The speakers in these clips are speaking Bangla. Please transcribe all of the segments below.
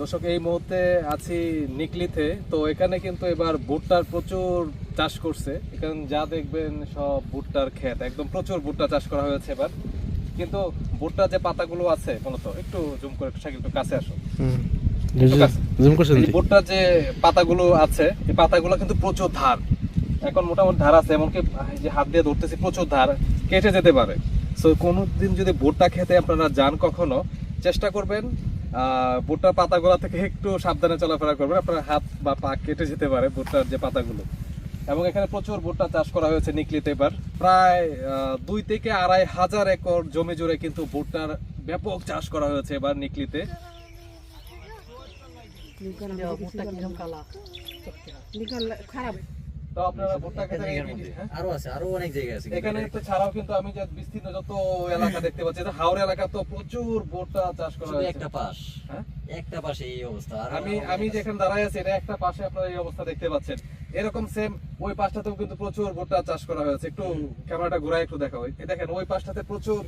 দর্শক এই মুহূর্তে আছি নিকলিতে। তো এখানে কিন্তু এবার ভুট্টার প্রচুর চাষ করছে। এখানে যা দেখবেন সব ভুট্টার ক্ষেত। একদম প্রচুর ভুট্টা চাষ করা হয়েছে এবার। কিন্তু ভুট্টার যে পাতাগুলো আছে মূলত একটু জুম করে সাইকেল একটু কাছে আসো জুম করছেন ভুট্টার যে পাতাগুলো আছে এই পাতাগুলো কিন্তু প্রচুর ধার। এখন মোটামুটি ধার আছে এমনকি যে হাত দিয়ে ধরতেছি প্রচুর ধার কেটে যেতে পারে। সো কোনোদিন যদি ভুট্টা খেতে আপনারা যান কখনো চেষ্টা করবেন ভুট্টার পাতাগুলো থেকে একটু সাবধানে চলাফেরা করবেন। আপনার হাত বা পা কেটে যেতে পারে ভুট্টার যে পাতাগুলো। এবং এখানে প্রচুর ভুট্টা চাষ করা হয়েছে নিকলিতে এবার প্রায় দুই থেকে আড়াই হাজার একর জমি জুড়ে কিন্তু ভুট্টার ব্যাপক চাষ করা হয়েছে এবার নিকলিতে। খারাপ। তো আপনারা ভুট্টা খেতে হ্যাঁ? আরও আছে আরও অনেক জায়গা আছে এখানে তো ছাড়াও কিন্তু আমি যে বিস্তীর্ণ যত এলাকা দেখতে পাচ্ছি হাওড় এলাকা তো প্রচুর ভুট্টা চাষ করা হয়েছে। একটা পাশ। হ্যাঁ? একটা পাশে এই অবস্থা আর আমি আমি যেখানে দাঁড়ায় আছি এটা একটা পাশে আপনারা এই অবস্থা দেখতে পাচ্ছেন। এরকম সেম ওই পাশটাতেও কিন্তু প্রচুর ভুট্টা চাষ করা হয়েছে। একটু ক্যামেরাটা ঘুরাই একটু দেখা এই দেখেন ওই পাশটাতে প্রচুর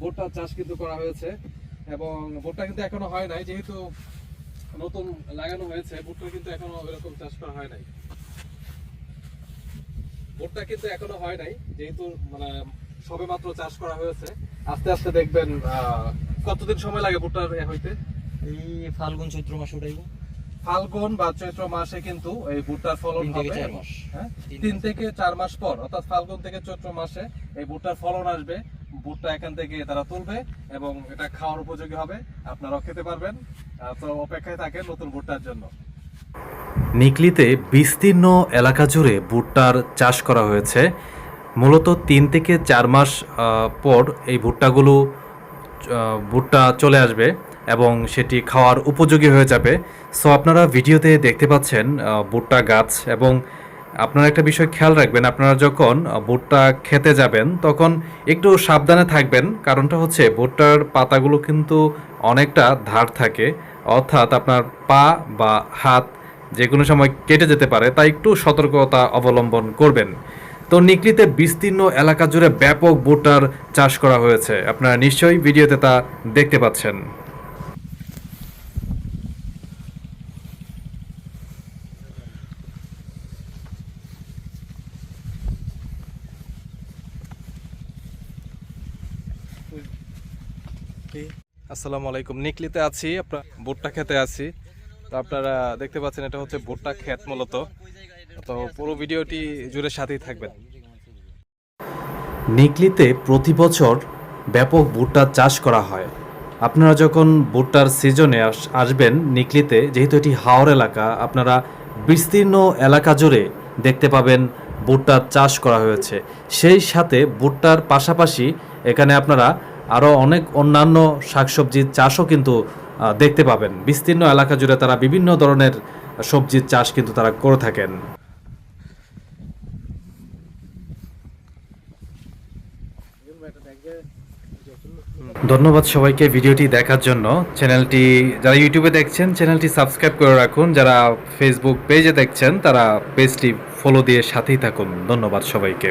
ভুট্টা চাষ কিন্তু করা হয়েছে এবং ভুট্টা কিন্তু এখনও হয় নাই যেহেতু নতুন লাগানো হয়েছে ভুট্টা কিন্তু এখনও এরকম চাষ করা হয় নাই। ভুট্টা কিন্তু এখনও হয় নাই যেহেতু মানে সবে মাত্র চাষ করা হয়েছে। আস্তে আস্তে দেখবেন কতদিন সময় লাগে ভুট্টার হইতে? এই ফাল্গুন চৈত্র মাসে উঠাইবো ফাল্গুন বা চৈত্র মাসে কিন্তু এই ভুট্টার ফলন হবে। হ্যাঁ? তিন তিন থেকে চার মাস পর অর্থাৎ ফাল্গুন থেকে চৈত্র মাসে এই ভুট্টার ফলন আসবে। ভুট্টা এখান থেকে তারা তুলবে এবং এটা খাওয়ার উপযোগী হবে। আপনারাও খেতে পারবেন। তো অপেক্ষায় থাকেন নতুন ভুট্টার জন্য। নিকলিতে বিস্তীর্ণ এলাকা জুড়ে ভুট্টার চাষ করা হয়েছে। মূলত তিন থেকে চার মাস পর এই ভুট্টাগুলো ভুট্টা চলে আসবে এবং সেটি খাওয়ার উপযোগী হয়ে যাবে। সো আপনারা ভিডিওতে দেখতে পাচ্ছেন ভুট্টা গাছ এবং আপনারা একটা বিষয় খেয়াল রাখবেন, আপনারা যখন ভুট্টা খেতে যাবেন তখন একটু সাবধানে থাকবেন। কারণটা হচ্ছে ভুট্টার পাতাগুলো কিন্তু অনেকটা ধার থাকে। অর্থাৎ আপনার পা বা হাত যে কোনো সময় কেটে যেতে পারে, তাই একটু সতর্কতা অবলম্বন করবেন। তো নিকলিতে বিস্তীর্ণ এলাকা জুড়ে ব্যাপক ভুট্টার চাষ করা হয়েছে। আপনারা নিশ্চয়ই ভিডিওতে তা দেখতে পাচ্ছেন। আসসালামু আলাইকুম। নিকলিতে আছি, আপনার ভুট্টা খেতে আছি। তো আপনারা দেখতে পাচ্ছেন এটা হচ্ছে ভুট্টা ক্ষেত মূলত। তো পুরো ভিডিওটি জুড়ে সাথেই থাকবেন। নিকলিতে প্রতি বছর ব্যাপক ভুট্টা চাষ করা হয়। আপনারা যখন ভুট্টার সিজনে আস- আসবেন নিকলিতে, যেহেতু এটি হাওর এলাকা, আপনারা বিস্তীর্ণ এলাকা জুড়ে দেখতে পাবেন ভুট্টার চাষ করা হয়েছে। সেই সাথে ভুট্টার পাশাপাশি এখানে আপনারা আরও অনেক অন্যান্য শাকসবজির চাষও কিন্তু দেখতে পাবেন। বিস্তীর্ণ এলাকা জুড়ে তারা বিভিন্ন ধরনের সবজির চাষ কিন্তু তারা করে থাকেন। ধন্যবাদ সবাইকে ভিডিওটি দেখার জন্য। চ্যানেলটি, যারা ইউটিউবে দেখছেন, চ্যানেলটি সাবস্ক্রাইব করে রাখুন। যারা ফেসবুক পেজে দেখছেন, তারা পেজটি ফলো দিয়ে সাথেই থাকুন। ধন্যবাদ সবাইকে।